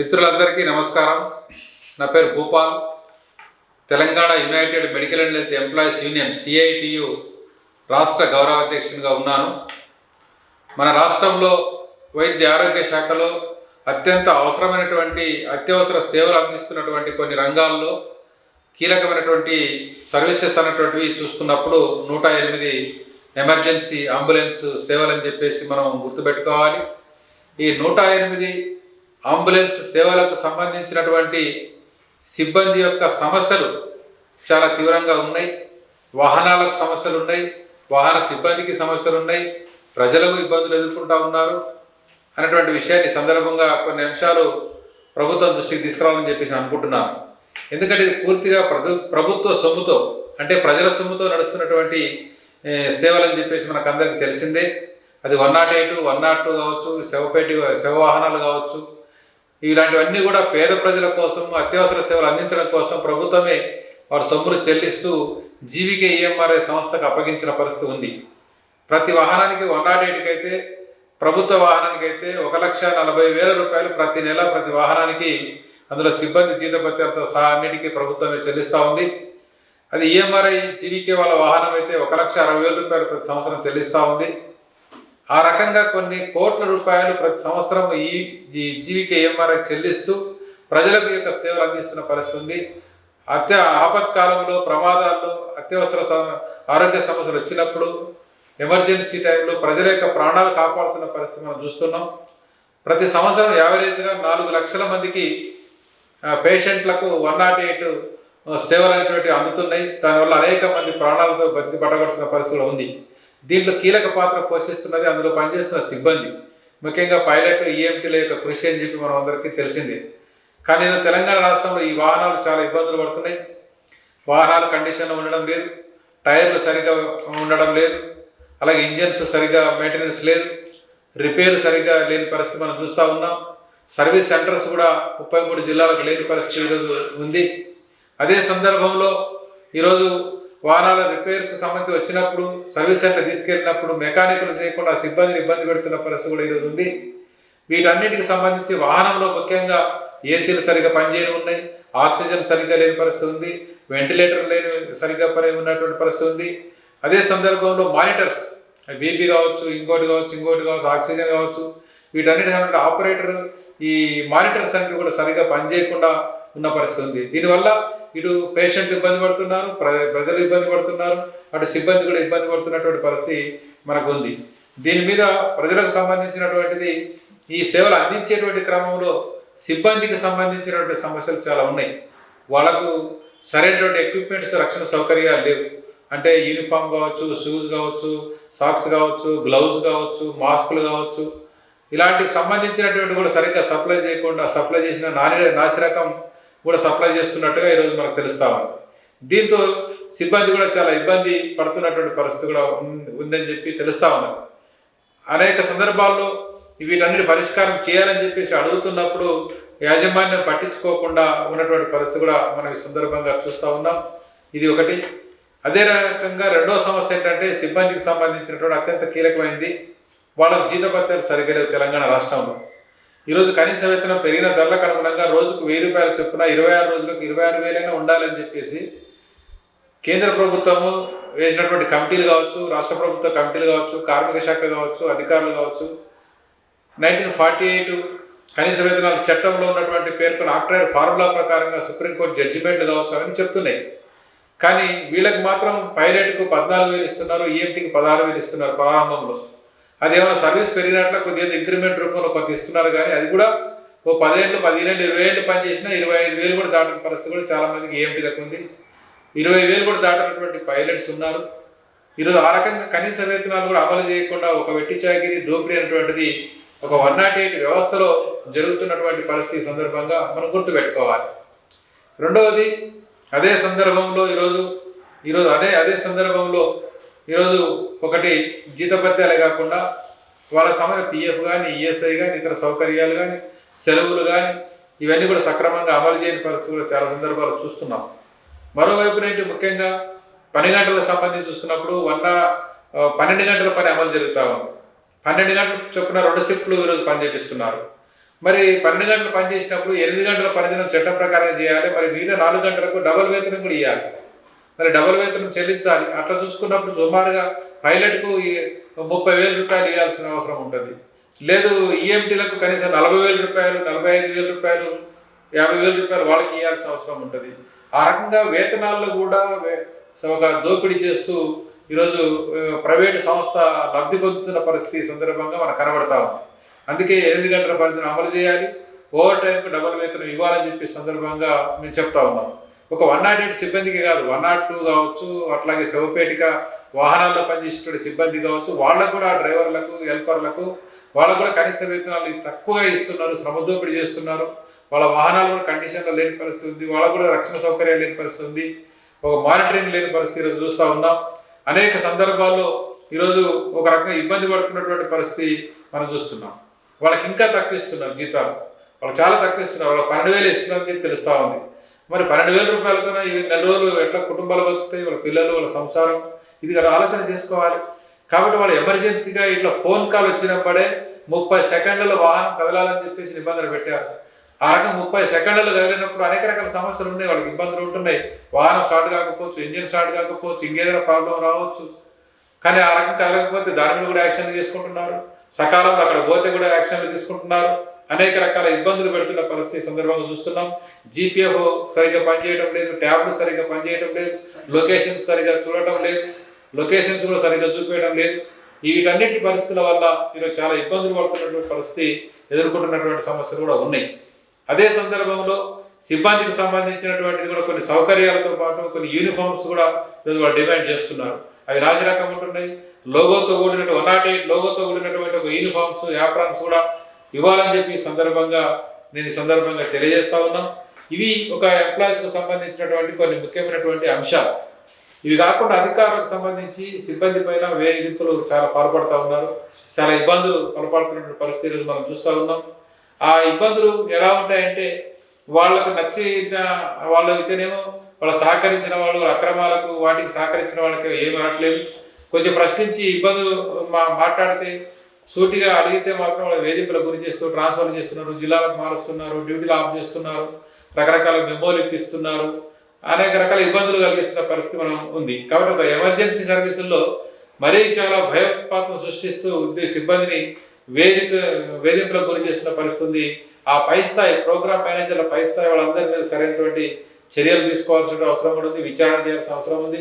మిత్రులందరికీ నమస్కారం. నా పేరు Bhupal. Telangana united medical and health employees union CITU రాష్ట్ర గౌరవ అధ్యక్షునిగా ఉన్నాను. మన రాష్ట్రంలో వైద్య ఆరోగ్య శాఖలో అత్యంత అవసరమైనటువంటి అత్యవసర సేవలు అందిస్తున్నటువంటి కొన్ని రంగాల్లో కీలకమైనటువంటి సర్వీసెస్ అన్నటువంటివి చూసుకున్నప్పుడు నూట ఎనిమిది ఎమర్జెన్సీ అంబులెన్స్ సేవలు అని చెప్పేసి మనం గుర్తుపెట్టుకోవాలి. ఈ నూట ఎనిమిది అంబులెన్స్ సేవలకు సంబంధించినటువంటి సిబ్బంది యొక్క సమస్యలు చాలా తీవ్రంగా ఉన్నాయి. వాహనాలకు సమస్యలు ఉన్నాయి. వాహన సిబ్బందికి సమస్యలు ఉన్నాయి. ప్రజలకు ఇబ్బందులు ఎదుర్కొంటూ ఉన్నారు అనేటువంటి విషయాన్ని సందర్భంగా కొన్ని అంశాలు ప్రభుత్వం దృష్టికి తీసుకురావాలని చెప్పేసి అనుకుంటున్నాను. ఎందుకంటే ఇది పూర్తిగా ప్రభు ప్రభుత్వ సొమ్ముతో అంటే ప్రజల సొమ్ముతో నడుస్తున్నటువంటి సేవలని చెప్పేసి మనకు అందరికీ తెలిసిందే. అది one nought eight one nought two కావచ్చు శవపేటి శవ వాహనాలు కావచ్చు ఇలాంటివన్నీ కూడా పేద ప్రజల కోసం అత్యవసర సేవలు అందించడం కోసం ప్రభుత్వమే వారి సొమ్ములు చెల్లిస్తూ జీవికే ఈఎంఆర్ఐ సంస్థకు అప్పగించిన పరిస్థితి ఉంది. ప్రతి వాహనానికి వన్ నాట్ ఎయిట్కైతే ప్రభుత్వ వాహనానికి అయితే ఒక లక్ష నలభై వేల రూపాయలు ప్రతి నెల ప్రతి వాహనానికి అందులో సిబ్బంది జీతభత్యాలతో సహా అన్నిటికీ ప్రభుత్వమే చెల్లిస్తూ ఉంది. అది ఈఎంఆర్ఐ జీవికే వాళ్ళ వాహనం అయితే ఒక లక్ష అరవై వేల రూపాయలు ప్రతి సంవత్సరం చెల్లిస్తూ ఉంది. ఆ రకంగా కొన్ని కోట్ల రూపాయలు ప్రతి సంవత్సరం ఈ జీవికేఎంఆర్ఐ చెల్లిస్తూ ప్రజలకు యొక్క సేవలు అందిస్తున్న పరిస్థితి ఉంది. అత్య ఆపత్కాలంలో ప్రమాదాల్లో అత్యవసర స- ఆరోగ్య సమస్యలు వచ్చినప్పుడు ఎమర్జెన్సీ టైంలో ప్రజల యొక్క ప్రాణాలు కాపాడుతున్న పరిస్థితి మనం చూస్తున్నాం. ప్రతి సంవత్సరం యావరేజ్గా నాలుగు లక్షల మందికి పేషెంట్లకు వన్ నాట్ ఎయిట్ సేవలు అనేటువంటివి అందుతున్నాయి. దానివల్ల అనేక మంది ప్రాణాలతో బతికి పడగొడుతున్న పరిస్థితి ఉంది. దీంట్లో కీలక పాత్ర పోషిస్తున్నది అందులో పనిచేస్తున్న సిబ్బంది. ముఖ్యంగా పైలట్ ఈఎంటీల యొక్క కృషి అని చెప్పి మనం అందరికీ తెలిసిందే. కానీ నేను తెలంగాణ రాష్ట్రంలో ఈ వాహనాలు చాలా ఇబ్బందులు పడుతున్నాయి. వాహనాలు కండిషన్లో ఉండడం లేదు. టైర్లు సరిగా ఉండడం లేదు. అలాగే ఇంజన్స్ సరిగా మెయింటెనెన్స్ లేదు. రిపేర్ సరిగా లేని పరిస్థితి మనం చూస్తూ ఉన్నాం. సర్వీస్ సెంటర్స్ కూడా ముప్పై మూడు జిల్లాలకు లేని పరిస్థితి ఈరోజు ఉంది. అదే సందర్భంలో ఈరోజు వాహనాల రిపేర్కు సంబంధించి వచ్చినప్పుడు సర్వీస్ సెంటర్ తీసుకెళ్ళినప్పుడు మెకానికులు చేయకుండా సిబ్బందిని ఇబ్బంది పెడుతున్న పరిస్థితి కూడా ఈరోజు ఉంది. వీటన్నిటికి సంబంధించి వాహనంలో ముఖ్యంగా ఏసీలు సరిగా పనిచేయని ఉన్నాయి ఆక్సిజన్ సరిగ్గా లేని పరిస్థితి ఉంది వెంటిలేటర్ లేని సరిగ్గా పని ఉన్నటువంటి పరిస్థితి ఉంది. అదే సందర్భంలో మానిటర్స్ బీపీ కావచ్చు ఇంకోటి కావచ్చు ఇంకోటి కావచ్చు ఆక్సిజన్ కావచ్చు వీటన్నిటి ఆపరేటర్ ఈ మానిటర్స్ అన్ని కూడా సరిగ్గా పనిచేయకుండా ఉన్న పరిస్థితి ఉంది. దీనివల్ల ఇటు పేషెంట్లు ఇబ్బంది పడుతున్నారు ప్ర- ప్రజలు ఇబ్బంది పడుతున్నారు అటు సిబ్బంది కూడా ఇబ్బంది పడుతున్నటువంటి పరిస్థితి మనకు ఉంది. దీని మీద ప్రజలకు సంబంధించినటువంటిది ఈ సేవలు అందించేటువంటి క్రమంలో సిబ్బందికి సంబంధించినటువంటి సమస్యలు చాలా ఉన్నాయి. వాళ్ళకు సరైనటువంటి ఎక్విప్మెంట్స్ రక్షణ సౌకర్యాలు లేవు. అంటే యూనిఫామ్ కావచ్చు షూస్ కావచ్చు సాక్స్ కావచ్చు గ్లౌజ్ కావచ్చు మాస్కులు కావచ్చు. ఇలాంటికి సంబంధించినటువంటి కూడా సరిగ్గా సప్లై చేయకుండా సప్లై చేసిన నాని నాసిరకం కూడా సప్లై చేస్తున్నట్టుగా ఈరోజు మనకు తెలుస్తా ఉంది. దీంతో సిబ్బంది కూడా చాలా ఇబ్బంది పడుతున్నటువంటి పరిస్థితి కూడా ఉం- ఉందని చెప్పి తెలుస్తా ఉన్నది. అనేక సందర్భాల్లో వీటన్నిటి పరిష్కారం చేయాలని చెప్పేసి అడుగుతున్నప్పుడు యాజమాన్యం పట్టించుకోకుండా ఉన్నటువంటి పరిస్థితి కూడా మనం ఈ సందర్భంగా చూస్తూ ఉన్నాం. ఇది ఒకటి. అదే రకంగా రెండో సమస్య ఏంటంటే సిబ్బందికి సంబంధించినటువంటి అత్యంత కీలకమైనది వాళ్ళకు జీతభత్యాలు సరిగ్గా లేవు తెలంగాణ రాష్ట్రంలో. ఈరోజు కనీస వేతనం పెరిగిన ధరలకు అనుగుణంగా రోజుకు వెయ్యి రూపాయలు చొప్పున ఇరవై ఆరు రోజులకు ఇరవై ఆరు వేలైనా ఉండాలని చెప్పేసి కేంద్ర ప్రభుత్వము వేసినటువంటి కమిటీలు కావచ్చు రాష్ట్ర ప్రభుత్వ కమిటీలు కావచ్చు కార్మిక శాఖ కావచ్చు అధికారులు కావచ్చు నైన్టీన్ ఫార్టీ ఎయిట్ కనీస వేతనాల చట్టంలో ఉన్నటువంటి పేర్కొన్న ఆక్ట్రైడ్ ఫార్ములా ప్రకారంగా సుప్రీంకోర్టు జడ్జిమెంట్లు కావచ్చు అని చెప్తున్నాయి. కానీ వీళ్ళకి మాత్రం పైలట్కు పద్నాలుగు వేలు ఇస్తున్నారు ఈఎంటీకి పదహారు వేలు ఇస్తున్నారు ప్రారంభంలో అదేమో సర్వీస్ పెరిగినట్లు కొద్దిగా ఇంక్రిమెంట్ రూపంలో కొంత ఇస్తున్నారు కానీ అది కూడా ఓ పదిహేళ్ళు పదిహేను ఇరవై ఏళ్ళు పనిచేసినా ఇరవై ఐదు వేలు కూడా దాటిన పరిస్థితి కూడా చాలామందికి మందికి ఈఎంటీలకు ఉంది. ఇరవై వేలు కూడా దాటినటువంటి పైలట్స్ ఉన్నారు. ఈరోజు ఆ రకంగా కనీస వేతనాలు కూడా అమలు చేయకుండా ఒక వెట్టి చాకిరి దోపిడీ అనేటువంటిది ఒక వన్ నాట్ ఎయిట్ వ్యవస్థలో జరుగుతున్నటువంటి పరిస్థితి సందర్భంగా మనం గుర్తుపెట్టుకోవాలి. రెండవది అదే సందర్భంలో ఈరోజు ఈరోజు అదే అదే సందర్భంలో ఈరోజు ఒకటి జీతభత్యాలే కాకుండా వాళ్ళకి సంబంధించిన పిఎఫ్ కానీ ఈఎస్ఐ కానీ ఇతర సౌకర్యాలు కానీ సెలవులు కానీ ఇవన్నీ కూడా సక్రమంగా అమలు చేయని పరిస్థితి కూడా చాలా సందర్భాలు చూస్తున్నాం. మరోవైపు నేటి ముఖ్యంగా పని గంటలకు సంబంధించి చూసుకున్నప్పుడు వంద పన్నెండు గంటల పని అమలు జరుగుతూ ఉంది. పన్నెండు గంటల చొప్పున రెండు షిఫ్ట్లు ఈరోజు పని చేపిస్తున్నారు మరి పన్నెండు గంటలు పని చేసినప్పుడు ఎనిమిది గంటల పనిదినం చట్టం ప్రకారం చేయాలి. మరి మిగతా నాలుగు గంటలకు డబల్ వేతనం కూడా ఇవ్వాలి మరి డబల్ వేతనం చెల్లించాలి. అట్లా చూసుకున్నప్పుడు సుమారుగా పైలట్కు ముప్పై వేల రూపాయలు ఇవ్వాల్సిన అవసరం ఉంటుంది. లేదు ఈఎంటీలకు కనీసం నలభై వేల రూపాయలు నలభై ఐదు వేల రూపాయలు యాభై వేల రూపాయలు వాళ్ళకి ఇవ్వాల్సిన అవసరం ఉంటుంది. ఆ రకంగా వేతనాల్లో కూడా ఒక దోపిడీ చేస్తూ ఈరోజు ప్రైవేటు సంస్థ లబ్ధి పొందుతున్న పరిస్థితి సందర్భంగా మనకు కనబడతా ఉంది. అందుకే ఎనిమిది గంటల పరిధిని అమలు చేయాలి. ఓవర్ టైంకు డబుల్ వేతనం ఇవ్వాలని చెప్పి సందర్భంగా మేము చెప్తా ఉన్నాం. ఒక వన్ నాట్ ఎయిట్ సిబ్బందికి కాదు వన్ నాట్ టూ కావచ్చు అట్లాగే శవపేటిక వాహనాల్లో పనిచేసేటువంటి సిబ్బంది కావచ్చు వాళ్ళకు కూడా డ్రైవర్లకు హెల్పర్లకు వాళ్ళకు కూడా కనీస వేతనాలు తక్కువగా ఇస్తున్నారు శ్రమ చేస్తున్నారు. వాళ్ళ వాహనాలు కూడా కండిషన్లో లేని పరిస్థితి ఉంది. వాళ్ళకు కూడా రక్షణ సౌకర్యాలు లేని పరిస్థితి ఉంది. ఒక మానిటరింగ్ లేని పరిస్థితి ఈరోజు చూస్తూ ఉన్నాం. అనేక సందర్భాల్లో ఈరోజు ఒక రకంగా ఇబ్బంది పడుతున్నటువంటి పరిస్థితి మనం చూస్తున్నాం. వాళ్ళకి ఇంకా తక్కువ ఇస్తున్నారు జీతాలు. వాళ్ళు చాలా తక్కువ ఇస్తున్నారు. వాళ్ళకి పన్నెండు వేలు ఇస్తున్నారని తెలుస్తూ ఉంది. మరి పన్నెండు వేల రూపాయలతో ఈ నెల రోజులు ఎట్లా కుటుంబాలు బతుకుతాయి వాళ్ళ పిల్లలు వాళ్ళ సంసారం ఇది కదా ఆలోచన చేసుకోవాలి. కాబట్టి వాళ్ళు ఎమర్జెన్సీగా ఇట్లా ఫోన్ కాల్ వచ్చినప్పుడే ముప్పై సెకండ్ల వాహనం కదలాలని చెప్పేసి నిబంధన పెట్టారు. ఆ రకం ముప్పై సెకండ్లు కదిలినప్పుడు అనేక రకాల సమస్యలు ఉన్నాయి వాళ్ళకి ఇబ్బందులు ఉంటున్నాయి. వాహనం స్టార్ట్ కాకపోవచ్చు ఇంజిన్ స్టార్ట్ కాకపోవచ్చు ఇంకేదైనా ప్రాబ్లం రావచ్చు. కానీ ఆ రకం కదలకపోతే దాని మీద కూడా యాక్షన్లు తీసుకుంటున్నారు సకాలంలో అక్కడ పోతే కూడా యాక్షన్లు తీసుకుంటున్నారు. అనేక రకాల ఇబ్బందులు పెడుతున్న పరిస్థితి సందర్భంగా చూస్తున్నాం. జీపీఎఫ్ సరిగ్గా పనిచేయడం లేదు ట్యాబ్లు సరిగ్గా పనిచేయడం లేదు లొకేషన్స్ సరిగ్గా చూడటం లేదు లొకేషన్స్ కూడా సరిగ్గా చూపించడం లేదు. వీటన్నిటి పరిస్థితుల వల్ల ఈరోజు చాలా ఇబ్బందులు పడుతున్నటువంటి పరిస్థితి ఎదుర్కొంటున్నటువంటి సమస్యలు కూడా ఉన్నాయి. అదే సందర్భంలో సిబ్బందికి సంబంధించినటువంటిది కూడా కొన్ని సౌకర్యాలతో పాటు కొన్ని యూనిఫామ్స్ కూడా ఈరోజు వాళ్ళు డిమాండ్ చేస్తున్నారు. అవి రాజ రకం ఉంటున్నాయి లోగోతో కూడినటువంటి వన్ నాట్ ఎయిట్ లోగోతో కూడినటువంటి ఒక యూనిఫామ్స్ యాప్రాన్స్ కూడా ఇవ్వాలని చెప్పి సందర్భంగా నేను ఈ సందర్భంగా తెలియజేస్తా ఉన్నాం. ఇవి ఒక ఎంప్లాయీస్కు సంబంధించినటువంటి కొన్ని ముఖ్యమైనటువంటి అంశాలు. ఇవి కాకుండా అధికారులకు సంబంధించి సిబ్బంది పైన వేధింపులు చాలా పాల్పడుతూ ఉన్నారు. చాలా ఇబ్బందులు పాల్పడుతున్నటువంటి పరిస్థితులు మనం చూస్తూ ఉన్నాం. ఆ ఇబ్బందులు ఎలా ఉంటాయంటే వాళ్ళకు నచ్చిన వాళ్ళు అయితేనేమో వాళ్ళు సహకరించిన వాళ్ళు అక్రమాలకు వాటికి సహకరించిన వాళ్ళకి ఏమి అనట్లేదు కొంచెం ప్రశ్నించి ఇబ్బందులు మా మాట్లాడితే సూటిగా అడిగితే మాత్రం వాళ్ళు వేధింపుల గురి చేస్తూ ట్రాన్స్ఫర్ చేస్తున్నారు జిల్లాలకు మారుస్తున్నారు డ్యూటీలు ఆఫ్ చేస్తున్నారు రకరకాల మెమోలు ఇప్పిస్తున్నారు. అనేక రకాల ఇబ్బందులు కలిగిస్తున్న పరిస్థితి మనం ఉంది. కాబట్టి ఒక ఎమర్జెన్సీ సర్వీసుల్లో మరీ చాలా భయోత్పాతం సృష్టిస్తూ ఉద్యోగ సిబ్బందిని వేదిక వేధింపులకు గురి చేస్తున్న పరిస్థితి ఉంది. ఆ పై స్థాయి ప్రోగ్రామ్ మేనేజర్ల పై స్థాయి వాళ్ళందరి మీద సరైనటువంటి చర్యలు తీసుకోవాల్సిన అవసరం కూడా ఉంది. విచారణ చేయాల్సిన అవసరం ఉంది.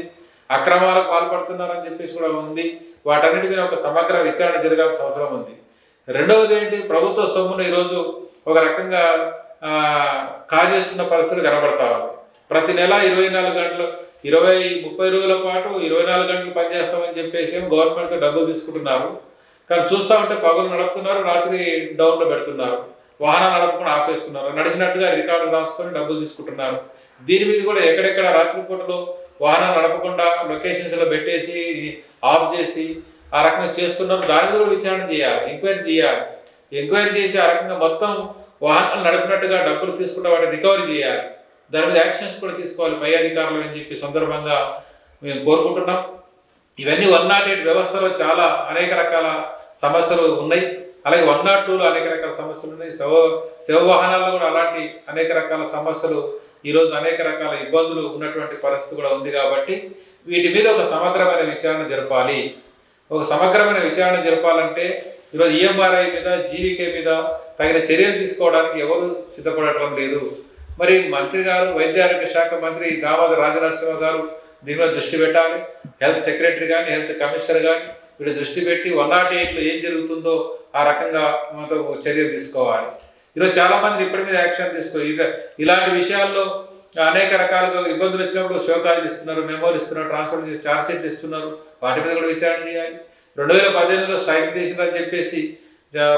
అక్రమాలకు పాల్పడుతున్నారని చెప్పేసి కూడా ఉంది. వాటన్నిటి మీద ఒక సమగ్ర విచారణ జరగాల్సిన అవసరం ఉంది. రెండవది ఏంటి? ప్రభుత్వ సొమ్మును ఈరోజు ఒక రకంగా కాజేస్తున్న పరిస్థితులు కనబడతా ఉంది. ప్రతి నెల ఇరవై నాలుగు గంటలు ఇరవై ముప్పై రోజుల పాటు ఇరవై నాలుగు గంటలు పనిచేస్తామని చెప్పేసి ఏమో గవర్నమెంట్తో డబ్బులు తీసుకుంటున్నారు. కానీ చూస్తా ఉంటే పగులు నడుపుతున్నారు రాత్రి డౌన్లో పెడుతున్నారు. వాహనాలు నడపకుండా ఆపేస్తున్నారు. నడిచినట్లుగా రికార్డులు రాసుకొని డబ్బులు తీసుకుంటున్నారు. దీని మీద కూడా ఎక్కడెక్కడ రాత్రిపూటలో వాహనాలు నడపకుండా లొకేషన్స్లో పెట్టేసి ఆఫ్ చేసి ఆ రకంగా చేస్తున్నారు. దాని మీద కూడా విచారణ చేయాలి ఎంక్వైరీ చేయాలి. ఎంక్వైరీ చేసి ఆ రకంగా మొత్తం వాహనాలు నడిపినట్టుగా డబ్బులు తీసుకుంటే వాటిని రికవరీ చేయాలి. దాని మీద యాక్షన్స్ కూడా తీసుకోవాలి పై అధికారులు అని చెప్పి సందర్భంగా మేము కోరుకుంటున్నాం. ఇవన్నీ వన్ నాట్ ఎయిట్ వ్యవస్థలో చాలా అనేక రకాల సమస్యలు ఉన్నాయి. అలాగే వన్ నాట్ టూలో అనేక రకాల సమస్యలు ఉన్నాయి. శవ శవ వాహనాల్లో కూడా అలాంటి అనేక రకాల సమస్యలు ఈరోజు అనేక రకాల ఇబ్బందులు ఉన్నటువంటి పరిస్థితి కూడా ఉంది కాబట్టి వీటి మీద ఒక సమగ్రమైన విచారణ జరపాలి. ఒక సమగ్రమైన విచారణ జరపాలంటే ఈరోజు ఈఎంఆర్ఐ మీద జీవికే మీద తగిన చర్యలు తీసుకోవడానికి ఎవరు సిద్ధపడటం లేదు. మరి మంత్రి గారు వైద్య ఆరోగ్య శాఖ మంత్రి దామోదర్ రాజనరసింహ గారు దీని మీద దృష్టి పెట్టాలి. హెల్త్ సెక్రటరీ కానీ హెల్త్ కమిషనర్ కానీ వీళ్ళు దృష్టి పెట్టి వన్ నాట్ ఎయిట్లో ఏం జరుగుతుందో ఆ రకంగా మనతో చర్య తీసుకోవాలి. ఈరోజు చాలా మంది ఇప్పటి మీద యాక్షన్ తీసుకో ఇలా- ఇలాంటి విషయాల్లో అనేక రకాలుగా ఇబ్బందులు వచ్చినప్పుడు శోకాలు ఇస్తున్నారు మెమోలు ఇస్తున్నారు ట్రాన్స్ఫర్ చేసి ఛార్జ్షీట్లు ఇస్తున్నారు వాటి మీద కూడా విచారణ చేయాలి. రెండు వేల పద్దెనిమిదిలో స్ట్రైక్ చేసిందని చెప్పేసి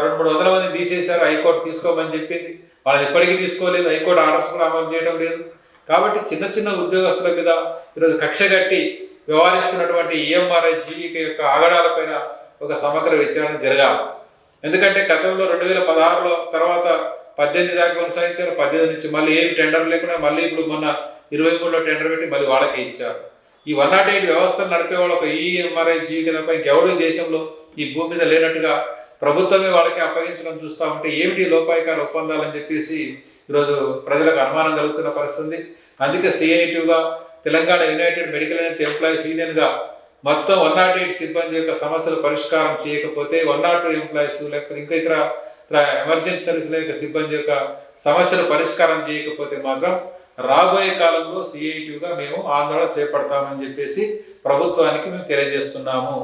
రెండు మూడు వందల మంది తీసేశారు హైకోర్టు తీసుకోమని చెప్పింది. వాళ్ళని ఇప్పటికీ తీసుకోలేదు హైకోర్టు ఆర్డర్స్ కూడా అమలు చేయడం లేదు. కాబట్టి చిన్న చిన్న ఉద్యోగస్తుల మీద ఈరోజు కక్ష కట్టి వ్యవహరిస్తున్నటువంటి ఈఎంఆర్ఐ జీవిక యొక్క ఆగడాలపైన ఒక సమగ్ర విచారణ జరగాలి. ఎందుకంటే గతంలో రెండు వేల పదహారులో తర్వాత పద్దెనిమిది దాకా కొనసాగించారు. పద్దెనిమిది నుంచి మళ్ళీ ఏం టెండర్ లేకుండా మళ్ళీ ఇప్పుడు మొన్న ఇరవై మూడులో టెండర్ పెట్టి మళ్ళీ వాళ్ళకే ఇచ్చారు. ఈ వన్ నాట్ ఎయిట్ వ్యవస్థను నడిపే వాళ్ళు ఒక ఈఎంఆర్ఐ జీవిక తప్ప ఈ దేశంలో ఈ భూమి మీద లేనట్టుగా ప్రభుత్వమే వాళ్ళకి అప్పగించడం చూస్తూ ఉంటే ఏమిటి ఒప్పందాలు ఒప్పందాలని చెప్పేసి ఈరోజు ప్రజలకు అనుమానం కలుగుతున్న పరిస్థితి. అందుకే సిఐటిగా Telangana united medical and employees యూనియన్గా మొత్తం వన్ నాట్ ఎయిట్ సిబ్బంది యొక్క సమస్యలు పరిష్కారం చేయకపోతే వన్ నాట్ టూ ఎంప్లాయీస్ లేకపోతే ఇంకా ఇక్కడ ఇతర ఎమర్జెన్సీ సర్వీసుల యొక్క సిబ్బంది యొక్క సమస్యలు పరిష్కారం చేయకపోతే మాత్రం రాబోయే కాలంలో సిఐటిగా మేము ఆందోళన చేపడతామని చెప్పేసి ప్రభుత్వానికి మేము తెలియజేస్తున్నాము.